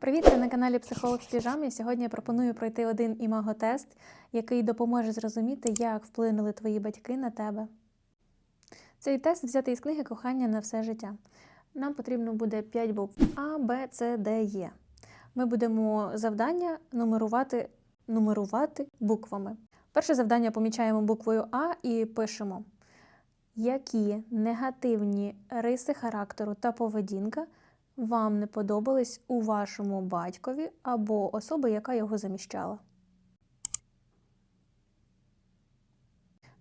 Привіт, ти на каналі Психолог в піжамі. Сьогодні я пропоную пройти один імаго-тест, який допоможе зрозуміти, як вплинули твої батьки на тебе. Цей тест взятий із книги Кохання на все життя. Нам потрібно буде 5 букв А, Б, С, Д, Е. Ми будемо завдання нумерувати, нумерувати буквами. Перше завдання помічаємо буквою А і пишемо, які негативні риси характеру та поведінка вам не подобались у вашому батькові або особи, яка його заміщала.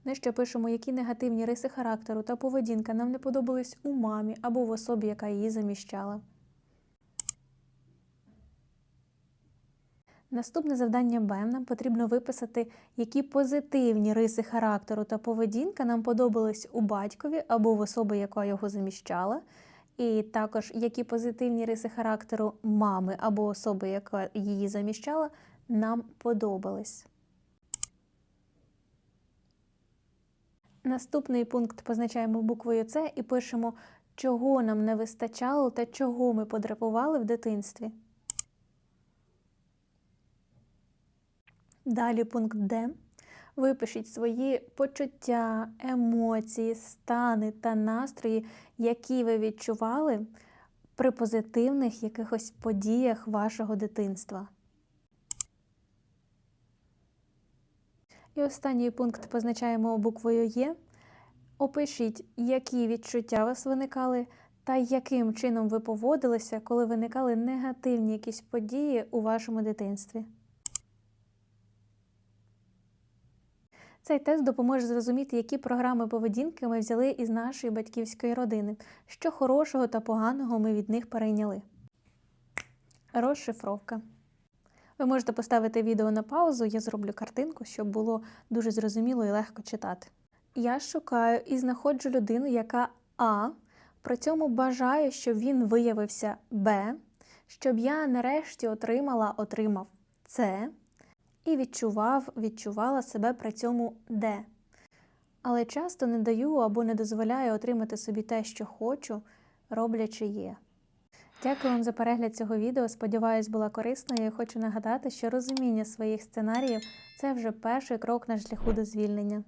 Нижче пишемо, які негативні риси характеру та поведінка нам не подобались у мамі або в особі, яка її заміщала. Наступне завдання Б нам потрібно виписати, які позитивні риси характеру та поведінка нам подобались у батькові або в особи, яка його заміщала. І також які позитивні риси характеру мами або особи, яка її заміщала, нам подобались. Наступний пункт позначаємо буквою С і пишемо, чого нам не вистачало та чого ми подрапували в дитинстві. Далі пункт Д. Випишіть свої почуття, емоції, стани та настрої, які ви відчували при позитивних якихось подіях вашого дитинства. І останній пункт позначаємо буквою Є. Опишіть, які відчуття у вас виникали, та яким чином ви поводилися, коли виникали негативні якісь події у вашому дитинстві. Цей тест допоможе зрозуміти, які програми поведінки ми взяли із нашої батьківської родини, що хорошого та поганого ми від них перейняли. Розшифровка. Ви можете поставити відео на паузу, я зроблю картинку, щоб було дуже зрозуміло і легко читати. Я шукаю і знаходжу людину, яка А. При цьому бажаю, щоб він виявився Б, щоб я нарешті отримала, отримав С і відчував, відчувала себе при цьому де. Але часто не даю або не дозволяю отримати собі те, що хочу, роблячи є. Дякую вам за перегляд цього відео. Сподіваюсь, була корисною. Я хочу нагадати, що розуміння своїх сценаріїв це вже перший крок на шляху до звільнення.